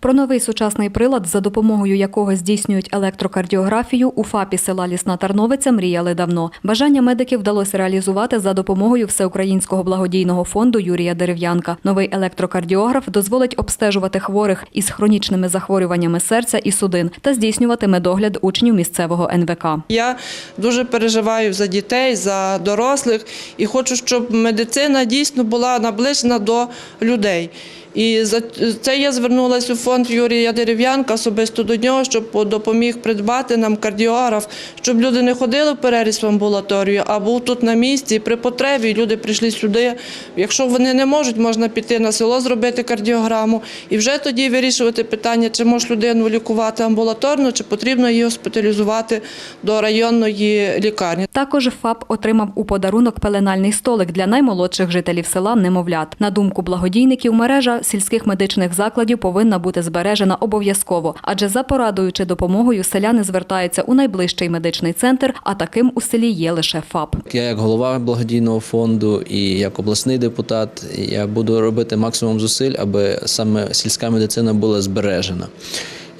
Про новий сучасний прилад, за допомогою якого здійснюють електрокардіографію, у ФАПі села Лісна Тарновиця мріяли давно. Бажання медиків вдалося реалізувати за допомогою Всеукраїнського благодійного фонду Юрія Дерев'янка. Новий електрокардіограф дозволить обстежувати хворих із хронічними захворюваннями серця і судин та здійснювати медогляд учнів місцевого НВК. Я дуже переживаю за дітей, за дорослих і хочу, щоб медицина дійсно була наближена до людей. І за це я звернулася у фонд Юрія Дерев'янка особисто до нього, щоб допоміг придбати нам кардіограф, щоб люди не ходили в переріз в амбулаторію, а був тут на місці. При потребі люди прийшли сюди. Якщо вони не можуть, можна піти на село, зробити кардіограму і вже тоді вирішувати питання, чи може людину лікувати амбулаторно, чи потрібно її госпіталізувати до районної лікарні. Також ФАП отримав у подарунок пеленальний столик для наймолодших жителів села немовлят. На думку благодійників, мережа сільських медичних закладів повинна бути збережена обов'язково, адже за порадою чи допомогою селяни звертаються у найближчий медичний центр, а таким у селі є лише ФАП. Я як голова благодійного фонду і як обласний депутат, я буду робити максимум зусиль, аби саме сільська медицина була збережена.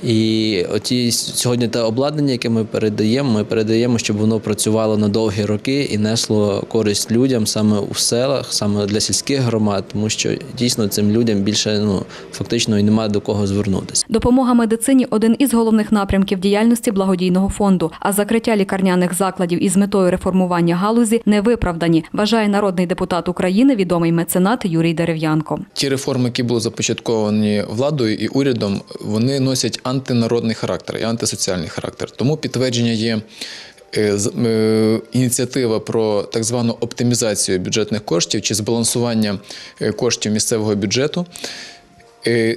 І оті сьогодні те обладнання, яке ми передаємо, ми передаємо, щоб воно працювало на довгі роки і несло користь людям саме у селах, саме для сільських громад, тому що дійсно цим людям більше ну фактично і немає до кого звернутися. Допомога медицині один із головних напрямків діяльності благодійного фонду. А закриття лікарняних закладів із метою реформування галузі не виправдані, вважає народний депутат України, відомий меценат Юрій Дерев'янко. Ті реформи, які були започатковані владою і урядом, вони носять антинародний характер і антисоціальний характер. Тому підтвердження є. е, е, Ініціатива про так звану оптимізацію бюджетних коштів чи збалансування е, коштів місцевого бюджету.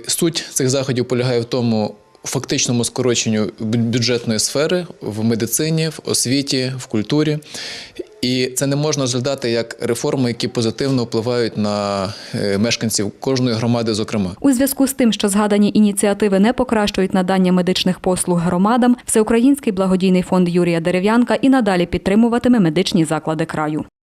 Суть цих заходів полягає в тому фактичному скороченню бюджетної сфери в медицині, в освіті, в культурі. І це не можна розглядати як реформи, які позитивно впливають на е, мешканців кожної громади, зокрема. У зв'язку з тим, що згадані ініціативи не покращують надання медичних послуг громадам, Всеукраїнський благодійний фонд Юрія Дерев'янка і надалі підтримуватиме медичні заклади краю.